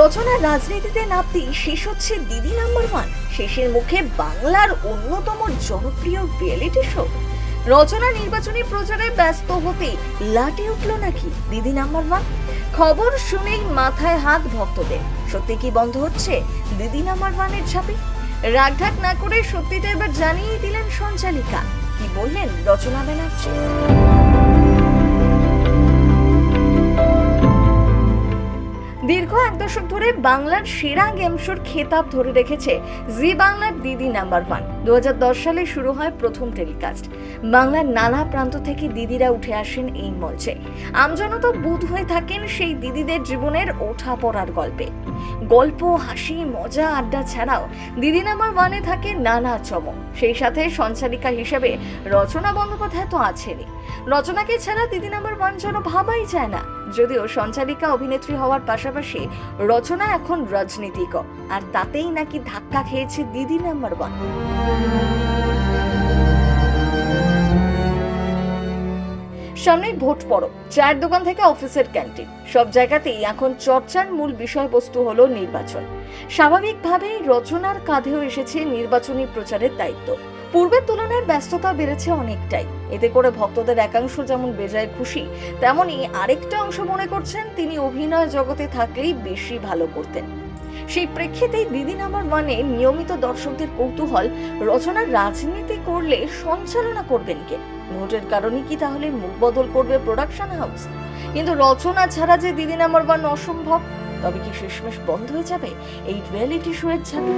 রচনার রাজনীতিতে নামতেই শেষ হচ্ছে দিদি নাম্বার ওয়ান। শেষের মুখে বাংলার অন্যতম জনপ্রিয় রিয়েলিটি শো রচনা নির্বাচনী প্রচারে ব্যস্ত হতে লাটে উঠল নাকি দিদি নাম্বার ওয়ান? খবর শুনেই মাথায় হাত ভক্তদের। সত্যি কি বন্ধ হচ্ছে দিদি নাম্বার ওয়ানের ছাপে? রাগঢাক না করে সত্যিটা এবার জানিয়ে দিলেন সঞ্চালিকা। কি বললেন রচনা ব্যানার্জি? বাংলার সেরা গেম শোর খেতাব ধরে রেখেছে জি বাংলার দিদি নাম্বার ওয়ান দু সালে শুরু হয় প্রথম টেলিকাস্ট বাংলার নানা প্রান্ত থেকে দিদিরা উঠে আসেন এই মঞ্চে। আমজনতা বুধ হয়ে থাকেন সেই দিদিদের জীবনের ওঠা পড়ার গল্পে। গল্প, হাসি, মজা, আড্ডা ছাড়াও দিদি নাম্বার ওয়ানে থাকে নানা চমক। সেই সাথে সঞ্চালিকা হিসেবে রচনা বন্দ্যোপাধ্যায় তো আছেনই। রচনাকে ছাড়া দিদি নাম্বার ওয়ান যেন ভাবাই যায় না। যদিও সঞ্চালিকা অভিনেত্রী হওয়ার পাশাপাশি রচনা এখন রাজনীতিক। আর তাতেই নাকি ধাক্কা খেয়েছে দিদি নাম্বার ওয়ান। সামনেই ভোট পড়ো চায়ের দোকান থেকে অফিসের ক্যান্টিন। সব জায়গাতেই এখন চর্চার মূল বিষয়বস্তু হলো নির্বাচন। স্বাভাবিকভাবেই রচনার কাঁধেও এসেছে নির্বাচনী প্রচারের দায়িত্ব। পূর্বের তুলনায় ব্যস্ততা বেড়েছে অনেকটাই। এতে করে ভক্তদের একাংশ যেমন বেজায় খুশি, তেমনি আরেকটা অংশ মনে করছেন তিনি অভিনয় জগতে থাকলেই বেশি ভালো করতেন। সেই প্রেক্ষিতেই দিদি নাম্বার ওয়ানে নিয়মিত দর্শকদের কৌতূহল, রচনার রাজনীতি করলে সঞ্চালনা করবেন কে? ভোটের কারণে কি তাহলে মুখ বদল করবে প্রোডাকশন হাউস কিন্তু রচনা ছাড়া যে দিদি নাম্বার ওয়ান অসম্ভব, তবে কি শেষমেশ বন্ধ হয়ে যাবে? এই রিয়েলিটি শো এর ছাপে?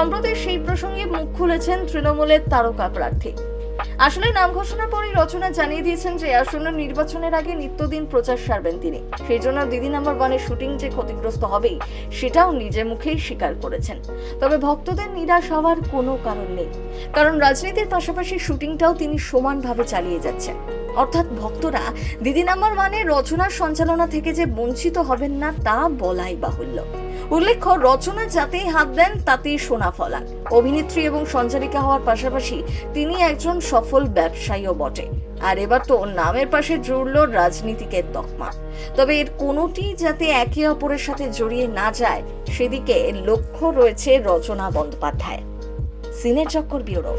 সম্প্রতি সেই প্রসঙ্গে মুখ খুলেছেন তৃণমূলের তারকা প্রার্থী। আসলে নাম ঘোষণার পরেই রচনা জানিয়ে দিয়েছেন যে আসন্ন নির্বাচনের আগে নিত্যদিন প্রচার সারবেন তিনি। সেই জন্য দিদি নাম্বার ওয়ানের শুটিং যে ক্ষতিগ্রস্ত হবেই, সেটাও নিজে মুখেই স্বীকার করেছেন। তবে ভক্তদের নিরাশ হওয়ার কোনো কারণ নেই। কারণ রাজনীতির পাশাপাশি শুটিংটাও তিনি সমানভাবে চালিয়ে যাচ্ছেন। অর্থাৎ ভক্তরা, দিদি নাম্বার ওয়ানের রচনার সঞ্চালনা থেকে যে বঞ্চিত হবেন না, তা বলাই বাহুল্য। উল্লেখ্য রচনা যাতেই হাত দেন, তাতেই সোনা ফলান। অভিনেত্রী এবং সঞ্চালিকা হওয়ার পাশাপাশি তিনি একজন সফল ব্যবসায়ীও বটে। আর এবার তো নামের পাশে জুড়ল রাজনীতিকের তকমা। তবে এর কোনোটি যাতে একে অপরের সাথে জড়িয়ে না যায়, সেদিকে লক্ষ্য রয়েছে রচনা বন্দ্যোপাধ্যায়। সিনে চক্কর ব্যুরো।